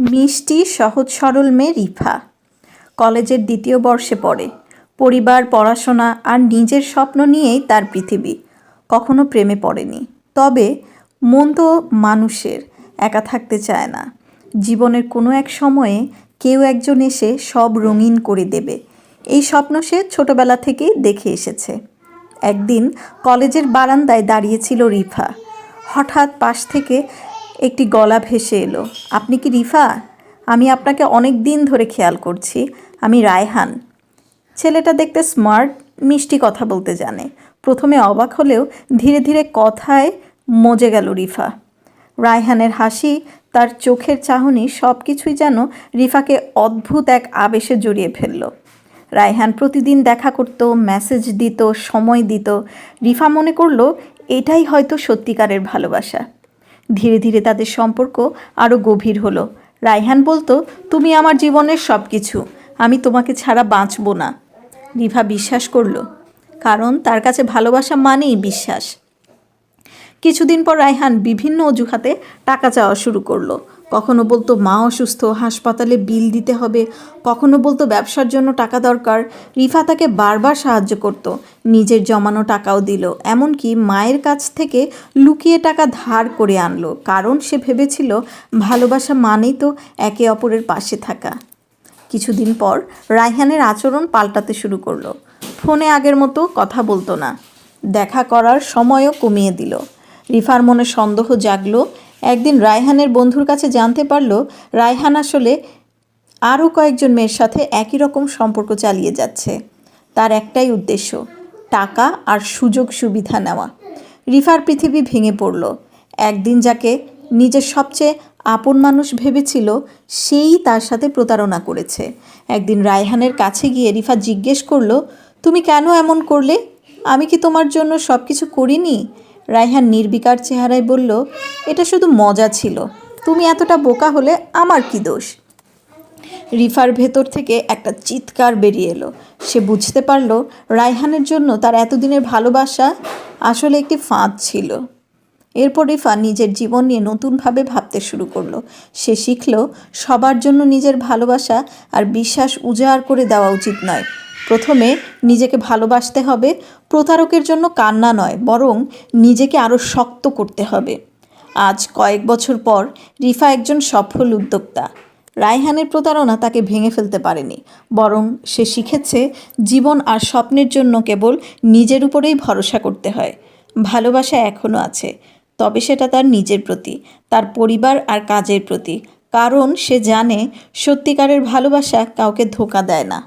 মিষ্টি, সহজ সরল মেয়ে রিফা। কলেজের দ্বিতীয় বর্ষে পড়ে। পরিবার, পড়াশোনা আর নিজের স্বপ্ন নিয়েই তার পৃথিবী। কখনো প্রেমে পড়েনি। তবে মন তো মানুষের, একা থাকতে চায় না। জীবনের কোনো এক সময়ে কেউ একজন এসে সব রঙিন করে দেবে। এই স্বপ্ন সে ছোটবেলা থেকেই দেখে এসেছে। একদিন কলেজের বারান্দায় দাঁড়িয়েছিল রিফা। হঠাৎ পাশ থেকে একটি গলা ভেসে এলো। আপনি কি রিফা? আমি আপনাকে অনেক দিন ধরে খেয়াল করছি। আমি রায়হান। ছেলেটা দেখতে স্মার্ট, মিষ্টি কথা বলতে জানে। প্রথমে অবাক হলেও ধীরে ধীরে কথায় মজে গেল রিফা। রায়হানের হাসি, তার চোখের চাহনি সব কিছুই যেন রিফাকে অদ্ভুত এক আবেশে জড়িয়ে ফেলল। রায়হান প্রতিদিন দেখা করত, মেসেজ দিত, সময় দিত। রিফা মনে করল, এটাই হয়তো সত্যিকারের ভালোবাসা। ধীরে ধীরে তাদের সম্পর্ক আরও গভীর হলো। রায়হান বলতো, তুমি আমার জীবনের সব কিছু আমি তোমাকে ছাড়া বাঁচব না। রিভা বিশ্বাস করল, কারণ তার কাছে ভালোবাসা মানেই বিশ্বাস। কিছুদিন পর রায়হান বিভিন্ন অজুহাতে টাকা চাওয়া শুরু করল। কখনো বলতো মা অসুস্থ, হাসপাতালে বিল দিতে হবে, কখনো বলতো ব্যবসার জন্য টাকা দরকার। রিফা তাকে বারবার সাহায্য করত, নিজের জমানো টাকাও দিল। এমনকি মায়ের কাছ থেকে লুকিয়ে টাকা ধার করে আনলো, কারণ সে ভেবেছিল ভালোবাসা মানেই তো একে অপরের পাশে থাকা। কিছুদিন পর রায়হানের আচরণ পাল্টাতে শুরু করল। ফোনে আগের মতো কথা বলতো না। দেখা করার সময়ও কমিয়ে দিল। রিফার মনে সন্দেহ জাগলো একদিন রায়হানের বন্ধুর কাছে জানতে পারল, রায়হান আসলে আরও কয়েকজন মেয়ের সাথে একই রকম সম্পর্ক চালিয়ে যাচ্ছে। তার একটাই উদ্দেশ্য, টাকা আর সুযোগ সুবিধা নেওয়া। রিফার পৃথিবী ভেঙে পড়ল। একদিন যাকে নিজের সবচেয়ে আপন মানুষ ভেবেছিল, সেই তার সাথে প্রতারণা করেছে। একদিন রায়হানের কাছে গিয়ে রিফা জিজ্ঞেস করল, তুমি কেন এমন করলে? আমি কি তোমার জন্য সব কিছু করিনি? রায়হান নির্বিকার চেহারায় বলল, এটা শুধু মজা ছিল। তুমি এতটা বোকা হলে আমার কি দোষ? রিফার ভেতর থেকে একটা চিৎকার বেরিয়ে এলো। সে বুঝতে পারল রায়হানের জন্য তার এতদিনের ভালোবাসা আসলে একটি ফাঁদ ছিল। এরপর রিফা নিজের জীবন নিয়ে নতুনভাবে ভাবতে শুরু করল। সে শিখল, সবার জন্য নিজের ভালোবাসা আর বিশ্বাস উজাড় করে দেওয়া উচিত নয়। প্রথমে নিজেকে ভালোবাসতে হবে, প্রতারকের জন্য কান্না নয়, বরং নিজেকে আরও শক্ত করতে হবে। আজ কয়েক বছর পর রিফা একজন সফল উদ্যোক্তা। রায়হানের প্রতারণা তাকে ভেঙে ফেলতে পারেনি, বরং সে শিখেছে জীবন আর স্বপ্নের জন্য কেবল নিজের উপরেই ভরসা করতে হয়। ভালোবাসা এখনও আছে, তবে সেটা তার নিজের প্রতি, তার পরিবার আর কাজের প্রতি, কারণ সে জানে সত্যিকারের ভালোবাসা কাউকে ধোকা দেয় না।